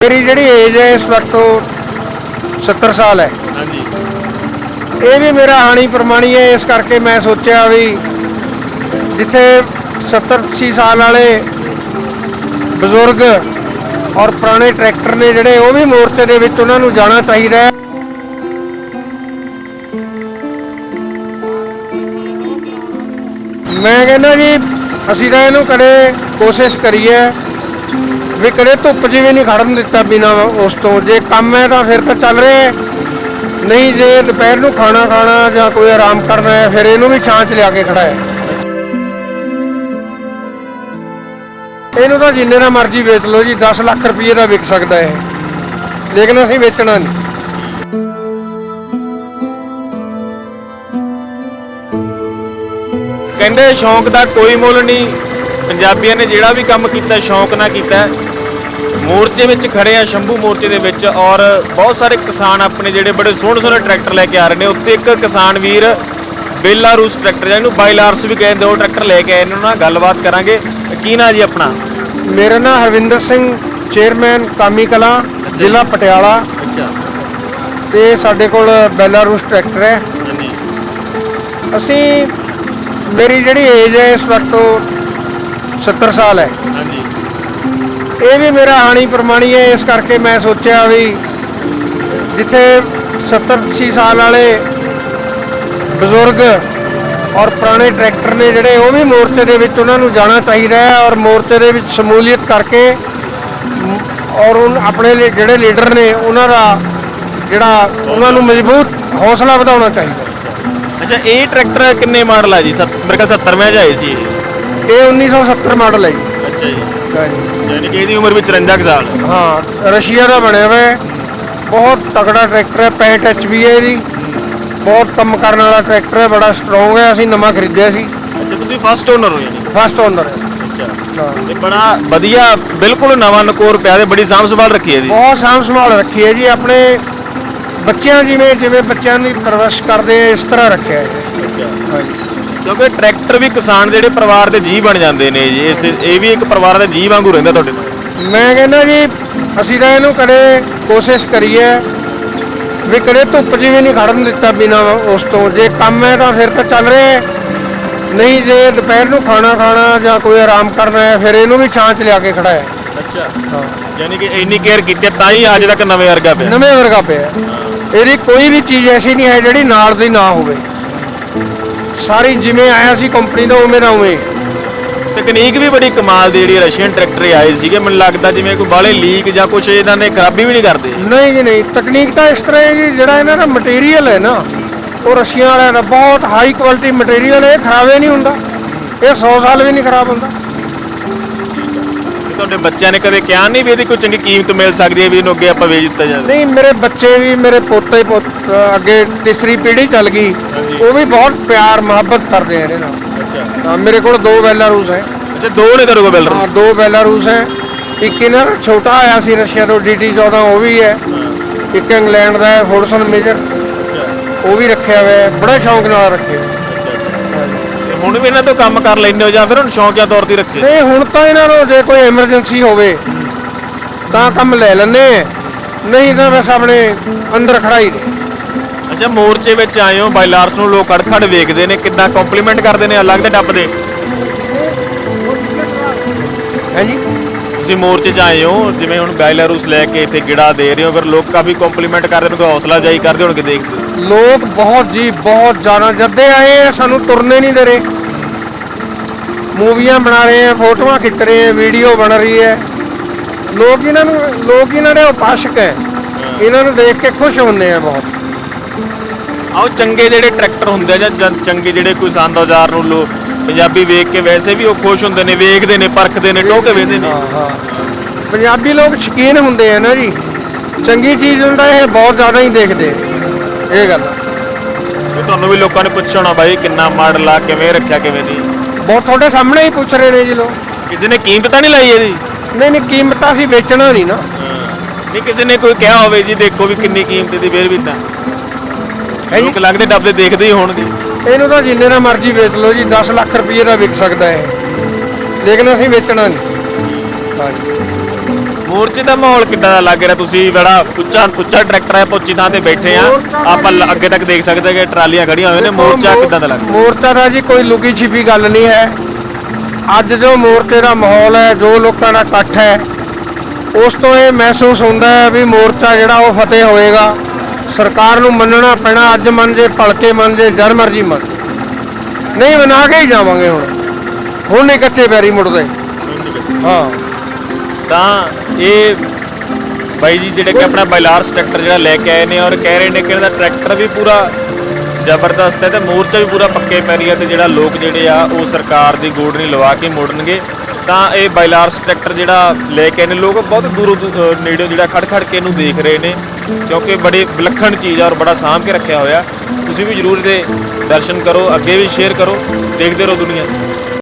ਮੇਰੀ ਜਿਹੜੀ ਏਜ ਹੈ ਇਸ ਵਕਤ ਉਹ 70 ਸਾਲ ਹੈ। ਹਾਂਜੀ। ਇਹ ਵੀ ਮੇਰਾ ਹਾਣੀ ਪ੍ਰਮਾਣੀ ਹੈ ਇਸ ਕਰਕੇ ਮੈਂ ਸੋਚਿਆ ਵੀ ਜਿੱਥੇ 70 80 ਸਾਲ ਵਾਲੇ ਬਜ਼ੁਰਗ ਔਰ ਪੁਰਾਣੇ ਟਰੈਕਟਰ ਨੇ ਜਿਹੜੇ ਉਹ ਵੀ ਮੋਰਚੇ ਦੇ ਵਿੱਚ ਉਹਨਾਂ ਨੂੰ ਜਾਣਾ ਚਾਹੀਦਾ ਹੈ। ਮੈਂ ਕਹਿੰਦਾ ਜੀ ਅਸੀਂ ਤਾਂ ਇਹਨੂੰ ਕਦੇ ਕੋਸ਼ਿਸ਼ ਕਰੀਏ। ਵੀ ਕਦੇ ਧੁੱਪ 'ਚ ਵੀ ਨਹੀਂ ਖੜਨ ਦਿੱਤਾ ਬਿਨਾ ਉਸ ਤੋਂ। ਜੇ ਕੰਮ ਹੈ ਤਾਂ ਫਿਰ ਤਾਂ ਚੱਲ ਰਿਹਾ ਨਹੀਂ, ਜੇ ਦੁਪਹਿਰ ਨੂੰ ਖਾਣਾ ਖਾਣਾ ਜਾਂ ਕੋਈ ਆਰਾਮ ਕਰਨਾ ਹੈ, ਫਿਰ ਇਹਨੂੰ ਵੀ ਛਾਂ 'ਚ ਲਿਆ ਕੇ ਖੜਾ ਹੈ। ਇਹਨੂੰ ਤਾਂ ਜਿੰਨੇ ਦਾ ਮਰਜ਼ੀ ਵੇਚ ਲਓ ਜੀ 10 ਲੱਖ ਰੁਪਏ ਦਾ ਵਿਕ ਸਕਦਾ ਹੈ ਲੇਕਿਨ ਅਸੀਂ ਵੇਚਣਾ ਨਹੀਂ। ਕਹਿੰਦੇ ਸ਼ੌਂਕ ਦਾ ਕੋਈ ਮੁੱਲ ਨਹੀਂ। ਪੰਜਾਬੀਆਂ ਨੇ ਜਿਹੜਾ ਵੀ ਕੰਮ ਕੀਤਾ, ਸ਼ੌਂਕ ਨਾਲ ਕੀਤਾ। ਮੋਰਚੇ ਵਿੱਚ ਖੜੇ ਆ ਸ਼ੰਭੂ ਮੋਰਚੇ ਦੇ ਵਿੱਚ ਔਰ ਬਹੁਤ ਸਾਰੇ ਕਿਸਾਨ ਆਪਣੇ ਜਿਹੜੇ ਬੜੇ ਸੋਹਣੇ ਸੋਹਣੇ ਟਰੈਕਟਰ ਲੈ ਕੇ ਆ ਰਹੇ ਨੇ। ਉੱਤੇ ਇੱਕ ਕਿਸਾਨ ਵੀਰ ਬੇਲਾਰੂਸ ਟਰੈਕਟਰ ਜਿਹਨੂੰ ਬਾਈਲਾਰਸ ਵੀ ਕਹਿੰਦੇ ਉਹ ਟਰੈਕਟਰ ਲੈ ਕੇ ਆਏ ਨੇ ਉਹਨਾਂ ਨਾਲ ਗੱਲਬਾਤ ਕਰਾਂਗੇ। ਕੀ ਨਾਂ ਜੀ ਆਪਣਾ? ਮੇਰਾ ਨਾਮ ਹਰਵਿੰਦਰ ਸਿੰਘ ਚੇਅਰਮੈਨ ਕਾਮੀ ਕਲਾਂ ਜ਼ਿਲ੍ਹਾ ਪਟਿਆਲਾ। ਅੱਛਾ। ਤੇ ਸਾਡੇ ਕੋਲ ਬੈਲਾਰੂਸ ਟਰੈਕਟਰ ਹੈ। ਅਸੀਂ ਮੇਰੀ ਜਿਹੜੀ ਏਜ ਹੈ ਇਸ ਵਕਤ ਉਹ 70 ਸਾਲ ਹੈ। ਹਾਂਜੀ। ਇਹ ਵੀ ਮੇਰਾ ਹਾਣੀ ਪ੍ਰਮਾਣੀ ਹੈ ਇਸ ਕਰਕੇ ਮੈਂ ਸੋਚਿਆ ਵੀ ਜਿੱਥੇ 70 80 ਸਾਲ ਵਾਲੇ ਬਜ਼ੁਰਗ ਔਰ ਪੁਰਾਣੇ ਟਰੈਕਟਰ ਨੇ ਜਿਹੜੇ ਉਹ ਵੀ ਮੋਰਚੇ ਦੇ ਵਿੱਚ ਉਹਨਾਂ ਨੂੰ ਜਾਣਾ ਚਾਹੀਦਾ ਹੈ ਔਰ ਮੋਰਚੇ ਦੇ ਵਿੱਚ ਸ਼ਮੂਲੀਅਤ ਕਰਕੇ ਔਰ ਉਹ ਆਪਣੇ ਲਈ ਜਿਹੜੇ ਲੀਡਰ ਨੇ ਉਹਨਾਂ ਦਾ ਜਿਹੜਾ ਉਹਨਾਂ ਨੂੰ ਮਜ਼ਬੂਤ ਹੌਸਲਾ ਵਧਾਉਣਾ ਚਾਹੀਦਾ ਅੱਛਾ ਇਹ ਟਰੈਕਟਰ ਕਿੰਨੇ ਮਾਡਲ ਆ ਜੀ? ਮੇਰੇ ਖਿਆਲ 70 ਵਿੱਚ ਆਏ ਸੀ ਇਹ। ਇਹ 1970 ਮਾਡਲ ਹੈ ਜੀ। ਅੱਛਾ ਜੀ। ਯਾਨੀ ਕਿ ਇਹਦੀ ਉਮਰ ਵੀ 54 ਕੁ ਸਾਲ। ਹਾਂ ਰਸ਼ੀਆ ਦਾ ਬਣਿਆ ਹੋਇਆ ਹੈ ਬਹੁਤ ਤਕੜਾ ਟਰੈਕਟਰ ਹੈ 65 ਐਚਪੀ ਹੈ ਇਹਦੀ। ਬਹੁਤ ਕੰਮ ਕਰਨ ਵਾਲਾ ਟਰੈਕਟਰ ਹੈ ਬੜਾ ਸਟਰੋਂਗ ਹੈ ਅਸੀਂ ਨਵਾਂ ਖਰੀਦਿਆ ਸੀ। ਅੱਛਾ ਤੁਸੀਂ ਫਸਟ ਓਨਰ ਹੋ ਯਾਨੀ ਫਸਟ ਓਨਰ ਹੈ। ਅੱਛਾ। ਹਾਂ। ਤੇ ਬੜਾ ਵਧੀਆ ਬਿਲਕੁਲ ਨਵਾਂ ਨਕੋਰ ਪਿਆ ਤੇ ਬੜੀ ਸਾਂਭ ਸੰਭਾਲ ਰੱਖੀ ਹੈ ਜੀ ਬਹੁਤ ਸਾਂਭ ਸੰਭਾਲ ਰੱਖੀ ਹੈ ਜੀ ਆਪਣੇ ਬੱਚਿਆਂ ਜਿਵੇਂ ਜਿਵੇਂ ਬੱਚਿਆਂ ਦੀ ਪਰਵਰਿਸ਼ ਕਰਦੇ ਇਸ ਤਰ੍ਹਾਂ ਰੱਖਿਆ ਹੈ। ਹਾਂਜੀ। ਕਿਉਂਕਿ ਟਰੈਕਟਰ ਵੀ ਕਿਸਾਨ ਜਿਹੜੇ ਪਰਿਵਾਰ ਦੇ ਜੀ ਬਣ ਜਾਂਦੇ ਨੇ ਜੀ ਇਸ ਇਹ ਵੀ ਇੱਕ ਪਰਿਵਾਰ ਦਾ ਜੀ ਵਾਂਗੂ ਰਹਿੰਦਾ ਤੁਹਾਡੇ ਨਾਲ। ਮੈਂ ਕਹਿੰਦਾ ਜੀ ਅਸੀਂ ਤਾਂ ਇਹਨੂੰ ਕਦੇ ਕੋਸ਼ਿਸ਼ ਕਰੀਏ ਵੀ ਕਦੇ ਧੁੱਪ 'ਚ ਵੀ ਨਹੀਂ ਖੜਨ ਦਿੱਤਾ ਬਿਨਾ ਉਸ ਤੋਂ। ਜੇ ਕੰਮ ਹੈ ਤਾਂ ਫਿਰ ਤਾਂ ਚੱਲ ਰਿਹਾ। ਨਹੀਂ ਜੇ ਦੁਪਹਿਰ ਨੂੰ ਖਾਣਾ ਖਾਣਾ ਜਾਂ ਕੋਈ ਆਰਾਮ ਕਰਨਾ ਹੈ ਫਿਰ ਇਹਨੂੰ ਵੀ ਛਾਂ 'ਚ ਲਿਆ ਕੇ ਖੜਾ ਹੈ। ਅੱਛਾ। ਯਾਨੀ ਕਿ ਇੰਨੀ ਕੇਅਰ ਕੀਤੀ ਤਾਂ ਹੀ ਅੱਜ ਤੱਕ ਨਵੇਂ ਵਰਗਾ ਪਿਆ। ਨਵੇਂ ਵਰਗਾ ਪਿਆ। ਇਹਦੀ ਕੋਈ ਵੀ ਚੀਜ਼ ਐਸੀ ਨਹੀਂ ਹੈ ਜਿਹੜੀ ਨਾਲ ਦੀ ਨਾ ਹੋਵੇ। ਸਾਰੀ ਜਿਵੇਂ ਆਇਆ ਸੀ ਕੰਪਨੀ ਦਾ ਉਵੇਂ ਦਾ ਉਵੇਂ। ਤਕਨੀਕ ਵੀ ਬੜੀ ਕਮਾਲ ਦੀ ਜਿਹੜੀ ਰਸ਼ੀਅਨ ਟਰੈਕਟਰ ਆਏ ਸੀਗੇ। ਮੈਨੂੰ ਲੱਗਦਾ ਜਿਵੇਂ ਕੋਈ ਬਾਲੇ ਲੀਕ ਜਾਂ ਕੁਝ ਇਹਨਾਂ ਨੇ ਖਰਾਬੀ ਵੀ ਨਹੀਂ ਕਰਦੇ। ਨਹੀਂ ਜੀ ਨਹੀਂ। ਤਕਨੀਕ ਤਾਂ ਇਸ ਤਰ੍ਹਾਂ ਹੈ ਜੀ ਜਿਹੜਾ ਇਹਨਾਂ ਦਾ ਮਟੀਰੀਅਲ ਹੈ ਨਾ ਉਹ ਰਸ਼ੀਆ ਵਾਲਿਆਂ ਦਾ ਬਹੁਤ ਹਾਈ ਕੁਆਲਿਟੀ ਮਟੀਰੀਅਲ ਹੈ ਖਰਾਬੇ ਨਹੀਂ ਹੁੰਦਾ। ਇਹ 100 ਸਾਲ ਵੀ ਨਹੀਂ ਖਰਾਬ ਹੁੰਦਾ। ਤੁਹਾਡੇ ਬੱਚਿਆਂ ਨੇ ਕਦੇ ਕਿਹਾ ਨਹੀਂ ਵੀ ਇਹਦੀ ਕੋਈ ਚੰਗੀ ਕੀਮਤ ਮਿਲ ਸਕਦੀ ਹੈ ਵੀ ਇਹਨੂੰ ਅੱਗੇ ਆਪਾਂ ਵੇਚ ਦਿੱਤਾ ਜਾਵੇ? ਨਹੀਂ ਮੇਰੇ ਬੱਚੇ ਵੀ ਮੇਰੇ ਪੋਤੇ ਪੁੱਤ ਅੱਗੇ ਤੀਸਰੀ ਪੀੜ੍ਹੀ ਚੱਲ ਗਈ ਉਹ ਵੀ ਬਹੁਤ ਪਿਆਰ ਮੁਹੱਬਤ ਕਰਦੇ ਆ ਇਹਦੇ ਨਾਲ। ਅੱਛਾ। ਮੇਰੇ ਕੋਲ ਦੋ ਬੈਲਾਰੂਸ ਹੈ। ਅੱਛਾ ਦੋ ਨੇ ਤੁਹਾਡੇ ਕੋਲ ਹਾਂ ਦੋ ਬੈਲਾਰੂਸ ਹੈ। ਇੱਕ ਇਹਨਾਂ ਦਾ ਛੋਟਾ ਆਇਆ ਸੀ ਰਸ਼ੀਆ ਤੋਂ ਡੀਟੀ 14 ਉਹ ਵੀ ਹੈ। ਇੱਕ ਇੰਗਲੈਂਡ ਦਾ ਹੈ ਫੋਰਸਨ ਮੇਜਰ। ਉਹ ਵੀ ਰੱਖਿਆ ਹੋਇਆ ਹੈ ਬੜਾ ਸ਼ੌਂਕ ਨਾਲ ਰੱਖੇ ਤੇ ਹੁਣ ਵੀ ਇਹਨਾਂ ਤੋਂ ਕੰਮ ਕਰ ਲੈਂਦੇ ਹੋ ਜਾਂ ਫਿਰ ਹੁਣ ਸ਼ੌਂਕਿਆ ਤੌਰ ਤੇ ਰੱਖੇ? ਨਹੀਂ ਹੁਣ ਤਾਂ ਇਹਨਾਂ ਨੂੰ ਜੇ ਕੋਈ ਐਮਰਜੈਂਸੀ ਹੋਵੇ ਤਾਂ ਕੰਮ ਲੈ ਲੈਂਦੇ ਨਹੀਂ ਤਾਂ ਬਸ ਆਪਣੇ ਅੰਦਰ ਖੜਾਈ ਨੇ ਅੱਛਾ ਮੋਰਚੇ ਵਿੱਚ ਆਏ ਹੋ ਬਾਈਲਾਰਸ ਨੂੰ ਲੋਕ ਖੜ ਖੜ ਵੇਖਦੇ ਨੇ ਕਿੱਦਾਂ ਕੰਪਲੀਮੈਂਟ ਕਰਦੇ ਨੇ ਅਲੱਗ ਦੇ ਡੱਬ ਦੇ ਹਾਂਜੀ ਤੁਸੀਂ ਮੋਰਚੇ 'ਚ ਆਏ ਹੋ ਜਿਵੇਂ ਹੁਣ ਬਾਈਲਾਰੂਸ ਲੈ ਕੇ ਇੱਥੇ ਗਿੜਾ ਦੇ ਰਹੇ ਹੋ ਫਿਰ ਲੋਕ ਕਾਫੀ ਕੰਪਲੀਮੈਂਟ ਕਰਦੇ ਨੇ ਕੋਈ ਹੌਸਲਾ ਜਾਈ ਕਰਦੇ ਹੋਣਗੇ ਦੇਖਦੇ ਲੋਕ ਬਹੁਤ ਜੀ ਬਹੁਤ ਜ਼ਿਆਦਾ ਜੱਦੇ ਆਏ ਆ ਸਾਨੂੰ ਤੁਰਨੇ ਨਹੀਂ ਦੇ ਰਹੇ। ਮੂਵੀਆਂ ਬਣਾ ਰਹੇ ਆ ਫੋਟੋਆਂ ਖਿੱਚ ਰਹੇ ਆ ਵੀਡੀਓ ਬਣ ਰਹੀ ਹੈ। ਲੋਕ ਇਹਨਾਂ ਨੂੰ ਲੋਕ ਇਹਨਾਂ ਦੇ ਉਪਾਸ਼ਕ ਹੈ। ਇਹਨਾਂ ਨੂੰ ਦੇਖ ਕੇ ਖੁਸ਼ ਹੁੰਦੇ ਆ ਬਹੁਤ। ਆਓ ਚੰਗੇ ਜਿਹੜੇ ਟਰੈਕਟਰ ਹੁੰਦੇ ਆ ਜਾਂ ਜਾਂ ਚੰਗੇ ਜਿਹੜੇ ਕੋਈ ਸੰਦ ਔਜ਼ਾਰ ਨੂੰ ਲੋ ਪੰਜਾਬੀ ਵੇਖ ਕੇ ਵੈਸੇ ਵੀ ਉਹ ਖੁਸ਼ ਹੁੰਦੇ ਨੇ ਵੇਖਦੇ ਨੇ ਪਰਖਦੇ ਨੇ ਟੋਕੇ ਵੇਖਦੇ ਨੇ। ਹਾਂ ਪੰਜਾਬੀ ਲੋਕ ਸ਼ਕੀਨ ਹੁੰਦੇ ਆ ਨਾ ਜੀ। ਚੰਗੀ ਚੀਜ਼ ਹੁੰਦਾ ਇਹ ਬਹੁਤ ਜ਼ਿਆਦਾ ਹੀ ਦੇਖਦੇ। ਇਹ ਗੱਲ। ਤੇ ਤੁਹਾਨੂੰ ਵੀ ਲੋਕਾਂ ਨੇ ਪੁੱਛਿਆ ਹੋਣਾ ਬਾਈ ਕਿੰਨਾ ਮਾਡਲ ਆ ਕਿਵੇਂ ਰੱਖਿਆ ਕਿਵੇਂ ਨਹੀਂ? ਬਹੁਤ ਤੁਹਾਡੇ ਸਾਹਮਣੇ ਹੀ ਪੁੱਛ ਰਹੇ ਨੇ ਜੀ ਲੋਕ। ਕਿਸੇ ਨੇ ਕੀਮਤ ਤਾਂ ਨਹੀਂ ਲਾਈ ਇਹਦੀ? ਨਹੀਂ ਨਹੀਂ ਕੀਮਤਾਂ ਅਸੀਂ ਵੇਚਣਾ ਨਹੀਂ ਨਾ। ਨਹੀਂ ਕਿਸੇ ਨੇ ਕੋਈ ਕਿਹਾ ਹੋਵੇ ਜੀ ਦੇਖੋ ਵੀ ਕਿੰਨੀ ਕੀਮਤ ਦੀ ਫੇਰ ਵੀ ਤਾਂ। ਲੋਕ ਲੱਗਦੇ ਡੱਬੇ ਦੇਖਦੇ ਹੀ ਹੋਣਗੇ। ਇਹਨੂੰ ਤਾਂ ਜਿੰਨੇ ਦਾ ਮਰਜ਼ੀ ਵੇਚ ਲਓ ਜੀ 10 ਲੱਖ ਰੁਪਏ ਦਾ ਵਿਕ ਸਕਦਾ ਹੈ ਲੇਕਿਨ ਅਸੀਂ ਵੇਚਣਾ ਨਹੀਂ। ਹਾਂਜੀ। ਮੋਰਚੇ ਦਾ ਮਾਹੌਲ ਕਿੱਦਾਂ ਦਾ ਲੱਗ ਰਿਹਾ? ਤੁਸੀਂ ਬੜਾ ਉੱਚਾ ਉੱਚਾ ਟਰੈਕਟਰ ਹੈ ਪਹੁੰਚੀ ਥਾਂ ਤੇ ਬੈਠੇ ਆ। ਆਪਾਂ ਲ- ਅੱਗੇ ਤੱਕ ਦੇਖ ਸਕਦੇ ਕਿ ਟਰਾਲੀਆਂ ਖੜੀਆਂ ਹੋਈਆਂ ਨੇ। ਮੋਰਚਾ ਕਿੱਦਾਂ ਦਾ ਲੱਗ ਰਿਹਾ? ਮੋਰਚਾ ਦਾ ਜੀ ਕੋਈ ਲੁਕੀ ਛਿਪੀ ਗੱਲ ਨਹੀਂ ਹੈ। ਅੱਜ ਜੋ ਮੋਰਚੇ ਦਾ ਮਾਹੌਲ ਹੈ ਜੋ ਲੋਕਾਂ ਦਾ ਇਕੱਠ ਹੈ ਉਸ ਤੋਂ ਇਹ ਮਹਿਸੂਸ ਹੁੰਦਾ ਹੈ ਵੀ ਮੋਰਚਾ ਜਿਹੜਾ ਉਹ ਫਤਿਹ ਹੋਏਗਾ। ਸਰਕਾਰ ਨੂੰ ਮੰਨਣਾ ਪੈਣਾ, ਅੱਜ ਮੰਨ ਜੇ, ਭਲਕੇ ਮੰਨ ਜੇ, ਜਦ ਮਰਜ਼ੀ ਮੰਨ। ਨਹੀਂ, ਮਨਾ ਕੇ ਹੀ ਜਾਵਾਂਗੇ ਹੁਣ। ਹੁਣ ਨਹੀਂ ਕੱਚੇ ਪੈਰੀ ਮੁੜਦੇ। ਹਾਂ। ਤਾਂ ਇਹ ਬਾਈ ਜੀ ਜਿਹੜੇ ਕਿ ਆਪਣਾ ਬਾਇਲਾਰਸ ਟਰੈਕਟਰ ਜਿਹੜਾ ਲੈ ਕੇ ਆਏ ਨੇ ਔਰ ਕਹਿ ਰਹੇ ਨੇ ਕਿ ਇਹਦਾ ਟਰੈਕਟਰ ਵੀ ਪੂਰਾ ਜ਼ਬਰਦਸਤ ਹੈ ਤੇ ਮੋਰਚਾ ਵੀ ਪੂਰਾ ਪੱਕੇ ਪੈਰੀ ਹੈ ਤੇ ਜਿਹੜਾ ਲੋਕ ਜਿਹੜੇ ਆ, ਉਹ ਸਰਕਾਰ ਦੀ ਗੋਡ ਲਵਾ ਕੇ ਮੋੜਨਗੇ। ਤਾਂ ਇਹ ਬਾਇਲਾਰਸ ਟਰੈਕਟਰ ਜਿਹੜਾ ਲੈ ਕੇ ਆਏ ਨੇ, ਲੋਕ ਬਹੁਤ ਦੂਰੋਂ ਦੂ- ਅਹ ਨੇੜਿਓਂ ਜਿਹੜਾ ਖੜ ਖੜ ਕੇ ਇਹਨੂੰ ਦੇਖ ਰਹੇ ਨੇ, ਕਿਉਂਕਿ ਬੜੀ ਵਿਲੱਖਣ ਚੀਜ਼ ਆ ਔਰ ਬੜਾ ਸਾਂਭ ਕੇ ਰੱਖਿਆ ਹੋਇਆ। ਤੁਸੀਂ ਵੀ ਜਰੂਰ ਇਹਦੇ ਦਰਸ਼ਨ ਕਰੋ, ਅੱਗੇ ਵੀ ਸ਼ੇਅਰ ਕਰੋ, ਦੇਖਦੇ ਰਹੋ ਦੁਨੀਆ।